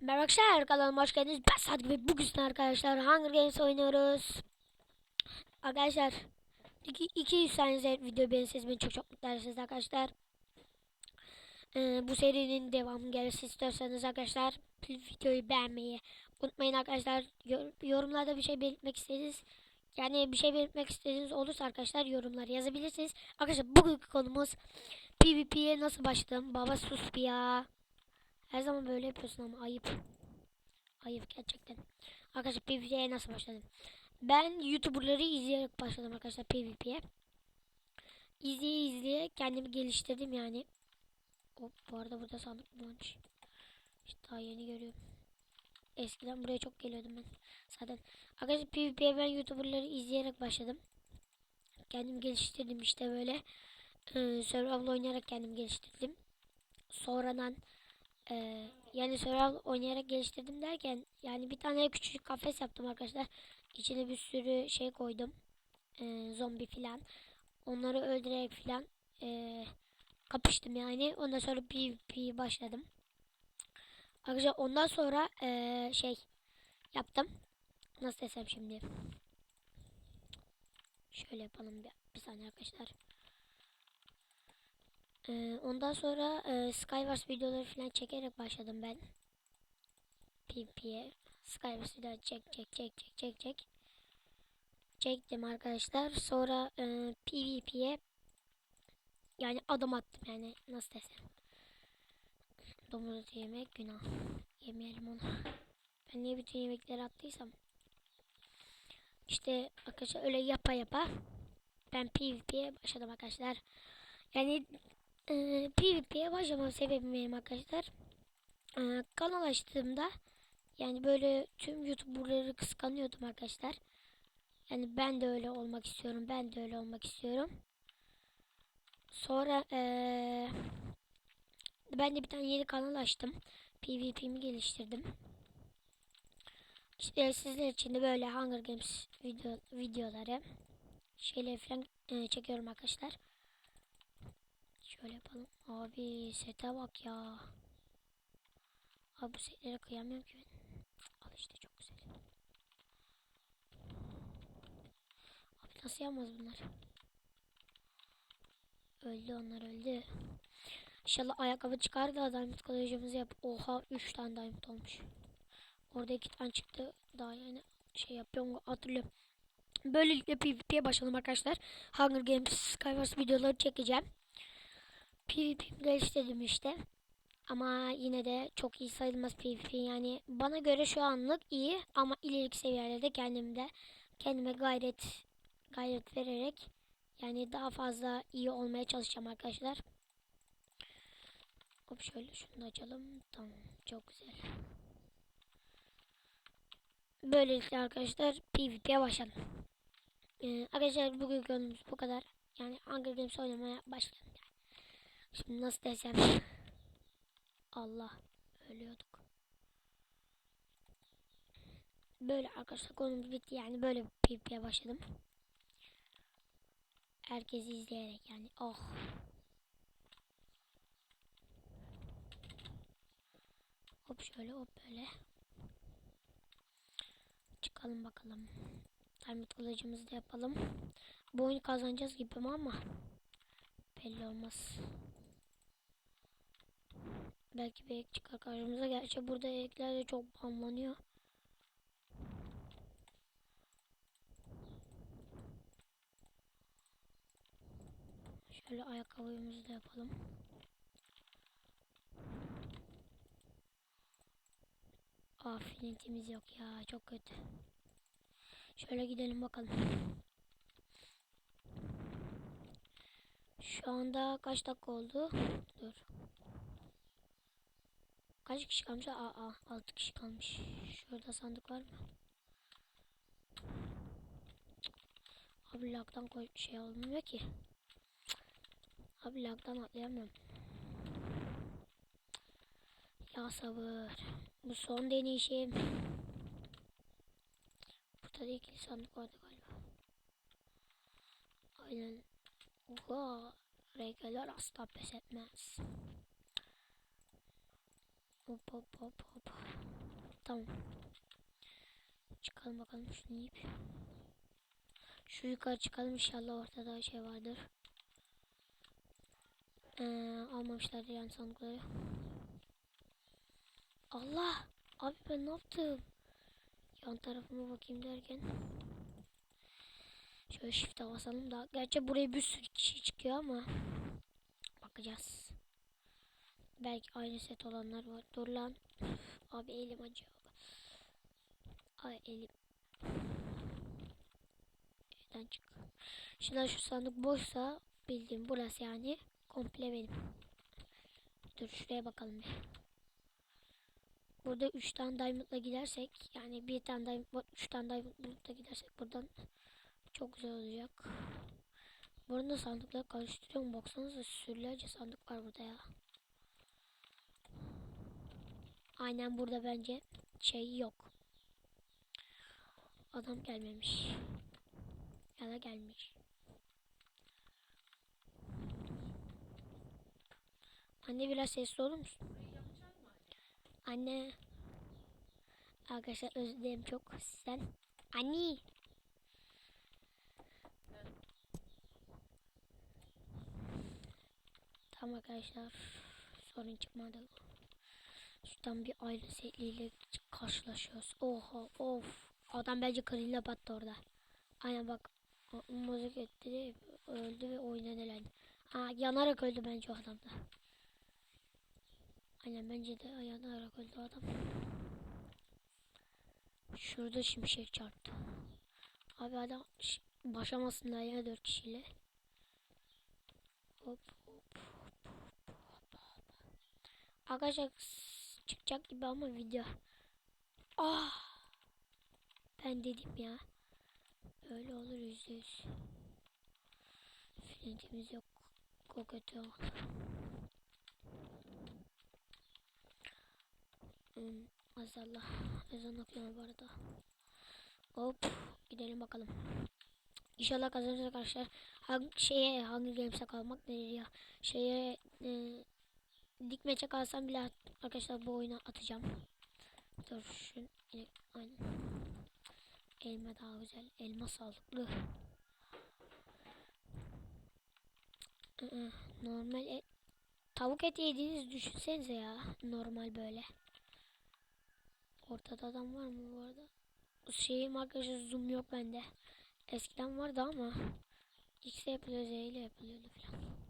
Merhaba arkadaşlar kanalıma hoş geldiniz. Ben Sadık ve bugün arkadaşlar Hunger Games oynuyoruz. Arkadaşlar 200 saniye video beğenirseniz çok çok mutlu edersiniz arkadaşlar. Ee, bu serinin devamı gelirse istiyorsanız arkadaşlar videoyu beğenmeyi unutmayın arkadaşlar. Yor- yorumlarda bir şey belirtmek istediğiniz yani bir şey belirtmek istediğiniz olursa arkadaşlar yorumlar yazabilirsiniz. Arkadaşlar bugünkü konumuz PvP'ye nasıl başladım? Baba sus ya. Her zaman böyle yapıyorsun ama ayıp. Ayıp gerçekten. Arkadaşlar PvP'ye nasıl başladım? Ben YouTuber'ları izleyerek başladım arkadaşlar PvP'ye. İzleye izleye kendimi geliştirdim yani. Hop bu arada burada sandık mı varmış? İşte daha yeni görüyorum. Eskiden buraya çok geliyordum ben. Zaten arkadaşlar PvP'ye ben YouTuber'ları izleyerek başladım. Kendimi geliştirdim işte böyle. Ee, survival oynayarak kendimi geliştirdim. Sonradan ee, yani survival oynayarak geliştirdim derken yani bir tane küçük kafes yaptım arkadaşlar. İçine bir sürü şey koydum. Ee, zombi filan. Onları öldürerek filan ee, kapıştım yani. Ondan sonra PvP başladım. Arkadaşlar ondan sonra ee, şey yaptım. Nasıl desem şimdi. Şöyle yapalım bir, bir saniye arkadaşlar. Ee, ondan sonra e, Skywars videoları falan çekerek başladım ben. PvP'ye. Skywars videoları çek çek çek çek çek çek. Çektim arkadaşlar. Sonra e, PvP'ye yani adım attım yani nasıl desem. Domuz yemek günah. Yemeyelim onu. Ben niye bütün yemekleri attıysam. İşte arkadaşlar öyle yapa yapa ben PvP'ye başladım arkadaşlar. Yani ee, PvP'ye başlamam sebebim benim arkadaşlar. Ee, kanal açtığımda yani böyle tüm YouTuber'ları kıskanıyordum arkadaşlar. Yani ben de öyle olmak istiyorum. Ben de öyle olmak istiyorum. Sonra ee, ben de bir tane yeni kanal açtım. PvP'mi geliştirdim. İşte sizler için de böyle Hunger Games video, videoları şeyler falan e, çekiyorum arkadaşlar. Şöyle yapalım. Abi sete bak ya. Abi bu setlere kıyamıyorum ki ben. Al işte çok güzel. Abi nasıl yapmaz bunlar? Öldü onlar öldü. İnşallah ayakkabı çıkar da diamond kılıcımızı yap. Oha 3 tane diamond olmuş. Orada 2 tane çıktı. Daha yani şey yapıyorum hatırlıyorum. Böylelikle PvP'ye başladım arkadaşlar. Hunger Games Skywars videoları çekeceğim. PvP geliştirdim işte. Ama yine de çok iyi sayılmaz PvP yani bana göre şu anlık iyi ama ileriki seviyelerde kendimde kendime gayret gayret vererek yani daha fazla iyi olmaya çalışacağım arkadaşlar. Hop şöyle şunu açalım. Tamam çok güzel. Böylelikle arkadaşlar PvP'ye başladım. Ee, arkadaşlar bugün konumuz bu kadar. Yani Hunger Games oynamaya başladım. Şimdi nasıl desem. Allah ölüyorduk. Böyle arkadaşlar konumuz bitti yani böyle PvP'ye başladım. Herkesi izleyerek yani oh. Hop şöyle hop böyle. Çıkalım bakalım. Diamond kılıcımızı da yapalım. Bu oyunu kazanacağız gibi ama belli olmaz. Belki bir ek çıkar karşımıza. Gerçi burada ekler de çok banlanıyor. Şöyle ayakkabımızı da yapalım. Ah filintimiz yok ya çok kötü. Şöyle gidelim bakalım. Şu anda kaç dakika oldu? Dur. Kaç kişi kalmış? Aa, aa 6 kişi kalmış. Şurada sandık var mı? Abi lagdan koy şey olmuyor ki. Abi lagdan atlayamıyorum. Ya sabır. Bu son deneyişim. Burada da ikili sandık vardı galiba. Aynen. Oha. Regeler asla pes etmez. Hop hop hop hop. tamam. Çıkalım bakalım şunu yiyip. Şu yukarı çıkalım inşallah ortada şey vardır. Ee, almamışlardır yani sandıkları. Allah! Abi ben ne yaptım? Yan tarafıma bakayım derken. Şöyle shift'e basalım da. Gerçi buraya bir sürü kişi çıkıyor ama. Bakacağız. Belki aynı set olanlar var. Dur lan. Abi elim acıyor. Ay elim. Evden çık. Şimdi şu sandık boşsa bildiğim burası yani komple benim. Dur şuraya bakalım bir. Burada 3 tane diamond'la gidersek yani bir tane diamond 3 tane diamond bulup da gidersek buradan çok güzel olacak. Burada sandıkları karıştırıyorum. Baksanıza sürülerce sandık var burada ya. Aynen burada bence şey yok. Adam gelmemiş. Ya da gelmiş. Anne biraz sesli olur musun? Anne. Arkadaşlar özür dilerim çok sizden. Anne. Tamam arkadaşlar. Sorun çıkmadı. Şuradan bir ayrı setliyle karşılaşıyoruz. Oha of. Adam bence kırıyla battı orada. Aynen bak. Müzik etti öldü ve oyundan elendi. Ha yanarak öldü bence o adam da. Aynen bence de yanarak öldü adam. Şurada şimşek çarptı. Abi adam başamasınlar ya dört kişiyle. Hop hop hop hop hop hop. Arkadaşlar çıkacak gibi ama video. Ah! Ben dedim ya. Öyle olur yüzde yüz. Flintimiz yok. O kötü. Hmm, azallah. Ezan okuyor bu arada. Hop gidelim bakalım. İnşallah kazanırız arkadaşlar. Hangi şeye hangi games'e kalmak nedir ya? Şeye e, dikmece kalsam bile arkadaşlar bu oyuna atacağım. Dur şu. Elma daha güzel. Elma sağlıklı. Normal et. Tavuk eti yediğiniz düşünsenize ya. Normal böyle. Ortada adam var mı bu arada? Şeyim arkadaşlar zoom yok bende. Eskiden vardı ama X'e yapılıyor Z ile yapılıyordu falan.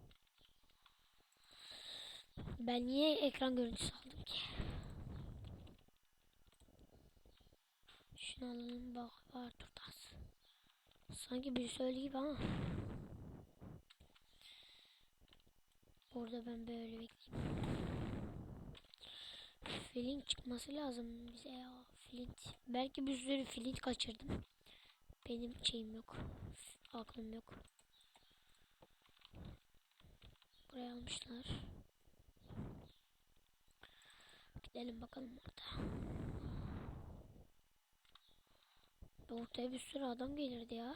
Ben niye ekran görüntüsü aldım ki? Şunu alalım bak var turtas. Sanki bir söyle gibi ama. Orada ben böyle bekleyeyim. Flint çıkması lazım bize ya. Flint. Belki bir sürü flint kaçırdım. Benim şeyim yok. Aklım yok. Buraya almışlar. Gidelim bakalım orada. Ortaya bir sürü adam gelirdi ya.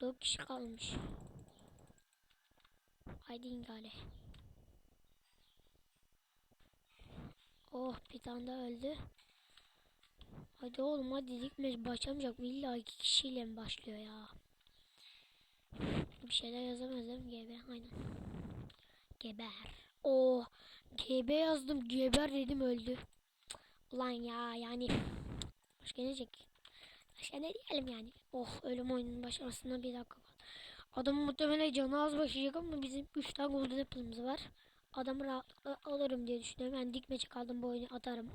Dört kişi kalmış. Haydi ingale. Oh bir tane daha öldü. Hadi oğlum hadi dikme başlamayacak? İlla iki kişiyle mi başlıyor ya? Bir şeyler yazamaz değil mi GB? Aynen. Geber. Oh GB yazdım. Geber dedim öldü. Ulan ya yani. Başka ne diyecek? Başka ne diyelim yani? Oh ölüm oyunun başlamasına bir dakika var. Adamın muhtemelen canı az başlayacak ama bizim 3 tane golden apple'ımız var. Adamı rahatlıkla alırım diye düşünüyorum. Ben dikmece kaldım bu oyunu atarım.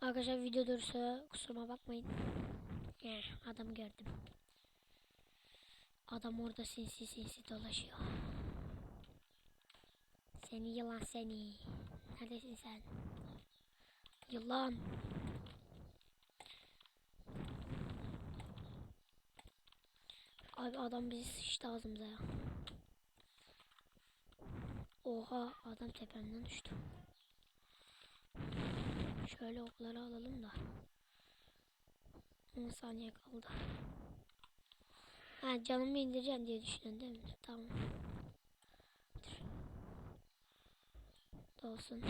Arkadaşlar video durursa kusuruma bakmayın. Eh, adamı gördüm. Adam orada sinsi sinsi dolaşıyor. Seni yılan seni. Neredesin sen? Yılan. Abi adam bizi sıçtı ağzımıza ya. Oha adam tepemden düştü. Şöyle okları alalım da. 10 saniye kaldı. Ha canımı indireceğim diye düşünüyorsun değil mi? Tamam. Dur. Dolsun.